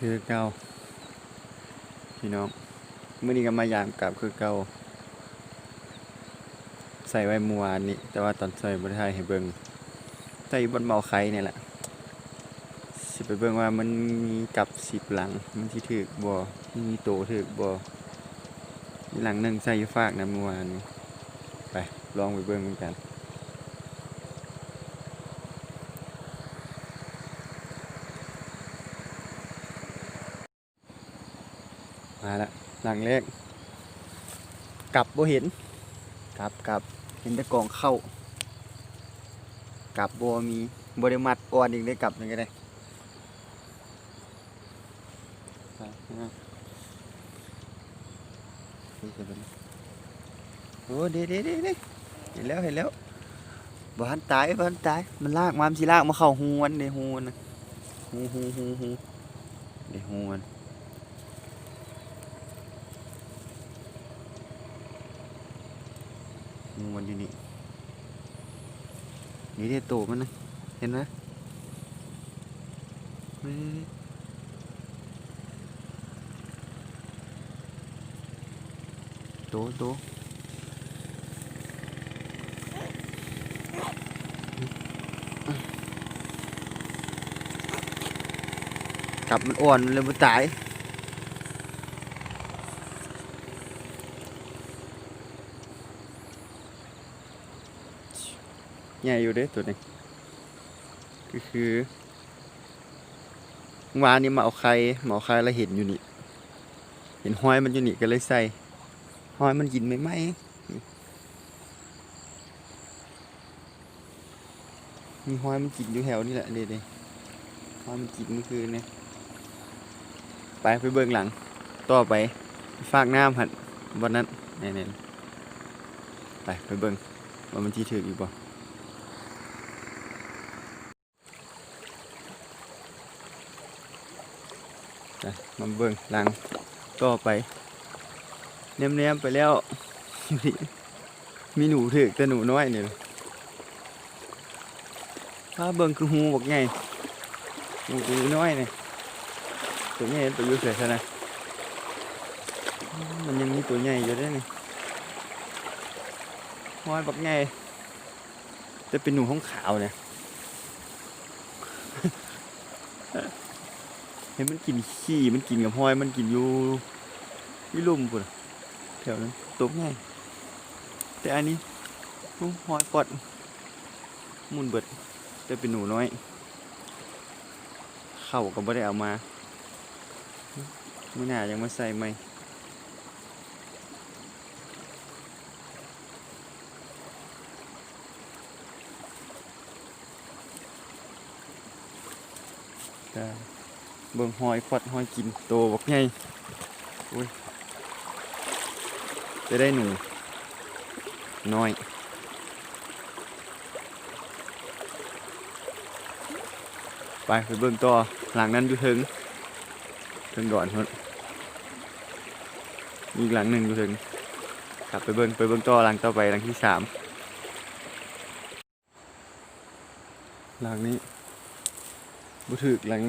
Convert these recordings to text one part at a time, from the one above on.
คือเก่าพี่น้องเมื่อนี้ก็มายามกลับคือเก่าใส่ไว้เมื่อวานนี้ แต่ว่าตอนใส่บริไทยให้เบิงใส่บนเมาไข่เนี่ยแหละสิไปเบิ่งว่ามันมีกับสิบหลัง มันที่ถือบ่มันมีโตถือบ่มีหลังหนึ่งใส่ยู่ฝากนะเมื่อวานไปลองไปเบิ่งเหมือนกัน มาละหลังแรกกลับบ่เห็นกลับกลับเห็นแต่กองเข้ากลับบ่มีบ่ได้มัดอ่อนอีกได้กลับนี่ก็ได้ไปนะนี่จะเป็นโอ้เด้เด้เด้เด้เห็นแล้วเห็นแล้วบ้านตายบ้านตายมันลากมามันสิลากมาเข้าหูมันเด้หูมันน่ะหูหูหูหูเด้หูมัน งูมันอยู่นี่นี่เด็โตมันนะ เห็นไหมโตโตกลับมันอ่อนมันเลยมันตาย ใหญ่อยู่เด้ตัวนี้ก็คือวานนี้มาเอาไข่มาเอาไข่แล้วเห็นอยู่นี่ เห็นห้อยมันอยู่นี่ก็เลยใส่ห้อยมันกินไม่ไหมมีห้อยมันกินอยู่แถวนี่แหละเด็ดห้อยมันกินเมื่อคืนเนี่ยไปไปเบื้องหลัง ต่อไปฝากน้ำหัดวันนั้นเน่ๆไปไปเบิ่งว่ามันที่ถืออยู่บ่ มาเบิ่งหลังต่อไปเนมๆไปแล้ว มีหนูถึกแต่หนูน้อยนี่ล่ะถ้าเบิ่งคือหูบอกไงหนูน้อยนี่ตัวใหญ่ตัวยู่เสียซะนะมันยังมีตัวใหญ่อยู่ด้วยนี่ห้อยบอกไงแต่เป็นหนูห้องขาวเนี่ย เห็นมันกินขี้มันกินกับห้อย มันกินอยู่ที่ลุ่มปุ่นแถวนั้นตกง่ายแต่อันนี้ห้อยปอดมุนเบิดแต่เป็นหนูน้อย เข่าก็ไม่ได้เอามาไม่น่ายังมาใส่ไหมได้ เบิ่งหอยควัดหอยกินโตบักไงอุ้ยจะได้หนูน้อยไปไปเบิ่งต่อหลังนั้นอยู่ถึงถึงก่อนพุ่นมีอีกหลังหนึ่งอยู่ถึงกลับไปเบิ่งไปเบิ่งต่อหลังต่อไปหลังที่สามหลังนี้บุถึกหลัง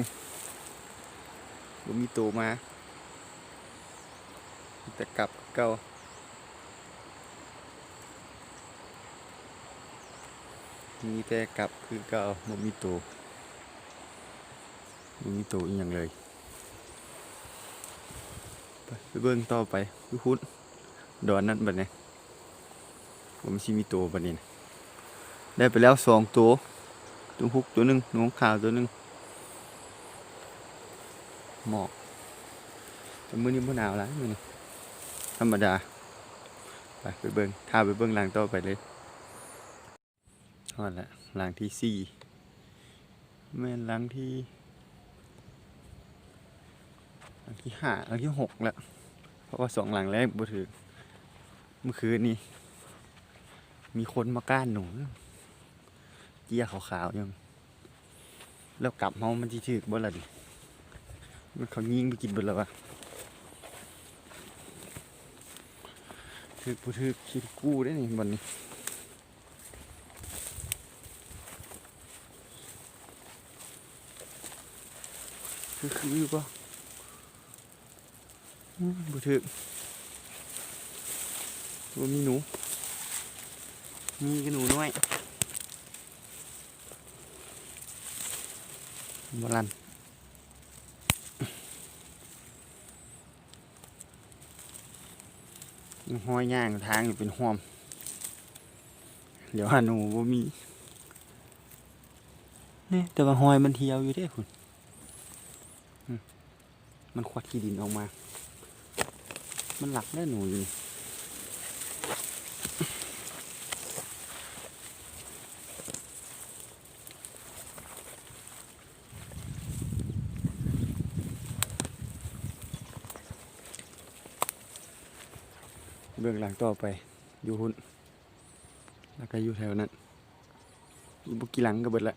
บ่มีตัวมาแต่กลับเก่ามีแต่กลับคือเก่าบ่มีตัวบ่มีตัวอีหยังเลยไปเบิ่งต่อไปคือพุดดอนนั้นบัดนี้ผมสิมีตัวบัดนี้ได้ไปแล้วสองตัวตัวฮุกตัวหนึ่งน้องขาวตัวหนึ่ง หมอกแต่มื้อนี้บ่หนาวแล้วมื้อนี้ธรรมดา ไปไปเบิ่งถ้าไปเบิ่งหลังต่อไปเลยฮอดละหลังที่สี่แม่นหลังที่หลังที่ห้าหลังที่หกแล้วเพราะว่าสองหลังแรกบ่ถือเมื่อคืนนี้มีคนมาก้านหนูเจียขาวๆยังแล้วกลับเฮามันสิถึกบ่ล่ะดิ มันเขายิงไปกินเบิดแล้ววะถือผู้ถือคิดกู้ได้นี่วันนี้คือคืออยู่ปะบ่ถึกบ่มีหนู มีกระหนูน้อยบ่ลันยัง ห้อยย่างทางอยู่เป็นห่วม เดี๋ยวหานูบ่มีนี่แต่ว่าหอยมันเที่ยวอยู่เด้คุณมมันควัดขี้ดินออกมา มันหลักได้หนูอยู่ บื้องหลังต่อไปอยู่หุ่นแล้วก็อยู่แถวนั้นอีกบุกกี่หลังก็เบิดละ